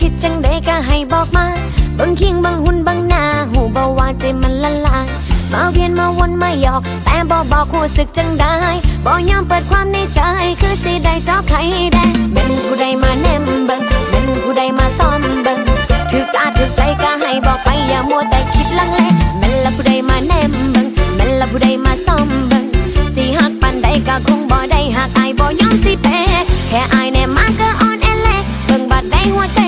คิดจังได้ก็ให้บอกมาบางเคียงบางหุ่นบางหน้าหูเบาว่าใจมันละลายมาเวียนมาวนมาหยอก แต่บอบอกหัวสึกจังได้บอยอมเปิดความในใจคือสิได้เจ้าไข่แดงเป็นผู้ใดมาแนมเบิงเป็นผู้ใดมาซ้อมเบิงถือตาถือใจก็ให้บอกไปอย่ามัวแต่คิดลังเลแม่นละผู้ใดมาแนมเบิงแม่นละผู้ใดมาซ้อมเบิงสิหักปันใดก็คงบ่ได้หากอายบ่ยอมสิแพ้แค่อายแน่มาก็อ่อนแอแลเบิ้งบัดได้หัวใจ